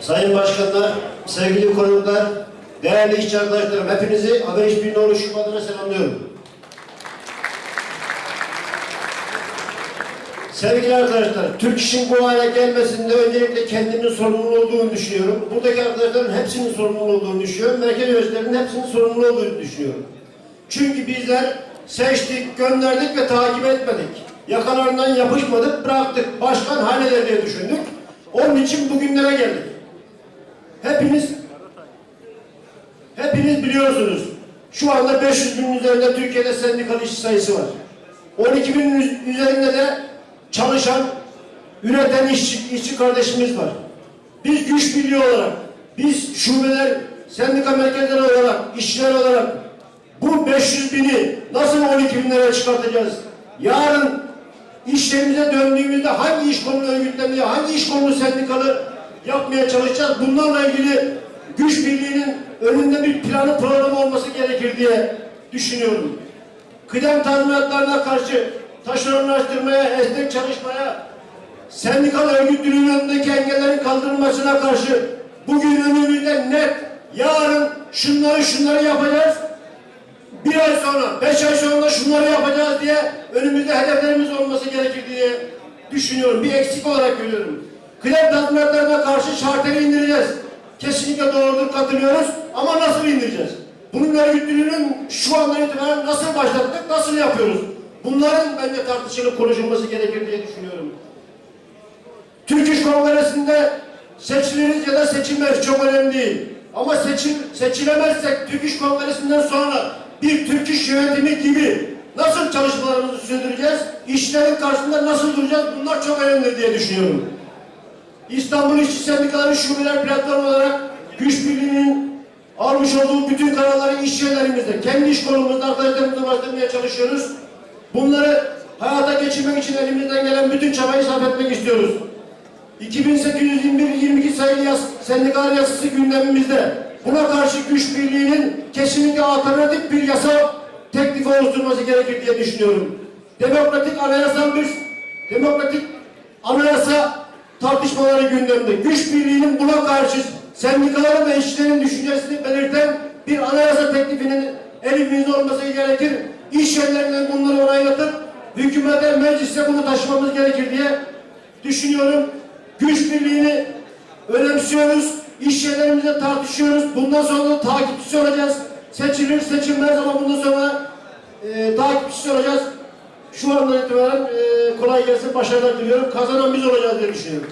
Sayın Başkanlar, sevgili konuklar, değerli işçi arkadaşlarım, hepinizi Haber İşbirliği oluşum adına selamlıyorum. Sevgili arkadaşlar, Türk işin bu hale gelmesinde öncelikle kendimin sorumlu olduğunu düşünüyorum. Buradaki arkadaşların hepsinin sorumlu olduğunu düşünüyorum. Merkez yöneticilerin hepsinin sorumlu olduğunu düşünüyorum. Çünkü bizler seçtik, gönderdik ve takip etmedik. Yakalarından yapışmadık, bıraktık. Başkan halleder diye düşündük. Onun için bugünlere geldik. Hepiniz hepiniz biliyorsunuz. Şu anda 500 binin üzerinde Türkiye'de sendikal işçi sayısı var. 12 binin üz- üzerinde de çalışan, üreten işçi, işçi kardeşimiz var. Biz güç birliği olarak, biz şubeler, sendika merkezleri olarak, işçiler olarak bu 500 bini nasıl 12 bin liraya çıkartacağız? Yarın işlerimize döndüğümüzde hangi iş kolunu örgütlemeye, hangi iş kolunu sendikalı yapmaya çalışacağız? Bunlarla ilgili güç birliğinin önünde bir planı programı olması gerekir diye düşünüyorum. Kıdem tazminatlarına karşı taşeronlaştırmaya, esnek çalışmaya, sendikal örgütlülüğün önündeki engellerin kaldırılmasına karşı bugün önümüzde net, yarın şunları şunları yapacağız, bir ay sonra, beş ay sonra şunları yapacağız diye önümüzde hedeflerimiz olması gerekir diye düşünüyorum. Bir eksik olarak görüyorum. Kıdem tazminatlarına karşı şartları indireceğiz. Kesinlikle doğrudur katılıyoruz ama nasıl indireceğiz? Bunun örgütlülüğünün şu andan itibaren nasıl başlattık, nasıl yapıyoruz? Bunların bence tartışılıp konuşulması gerekir diye düşünüyorum. Türk İş Kongresi'nde seçiliriz ya da seçilmez çok önemli değil. Ama seçil, seçilemezsek Türk İş Kongresi'nden sonra bir Türk İş yönetimi gibi nasıl çalışmalarımızı sürdüreceğiz? İşlerin karşısında nasıl duracağız? Bunlar çok önemli diye düşünüyorum. İstanbul İşçi Sendikaları Şubeler Platformu olarak güç birliğinin almış olduğu bütün kararları iş yerlerimizde, kendi iş kolumuzda arkadaşlarımızla başlamaya çalışıyoruz. Bunları hayata geçirmek için elimizden gelen bütün çabayı sarf etmek istiyoruz. 2821-22 sayılı yas sendikalar yasası gündemimizde. Buna karşı güç birliğinin kesinlikle alternatif bir yasa teklifi oluşturması gerekir diye düşünüyorum. Demokratik anayasal bir demokratik anayasa tartışmaları gündemde. Güç birliğinin buna karşı sendikaların ve işçilerin düşüncesini belirten bir anayasa teklifinin elimizde olması gerekir. İş yerlerinden bunları onaylatıp hükümete, meclise bunu taşımamız gerekir diye düşünüyorum. Güç birliğini önemsiyoruz. İş yerlerimizde tartışıyoruz. Bundan sonra da takipçisi olacağız. Seçilir seçilmez ama bundan sonra e, takipçisi olacağız. Şu andan itibaren e, kolay gelsin, başarılar diliyorum. Kazanan biz olacağız diye düşünüyorum.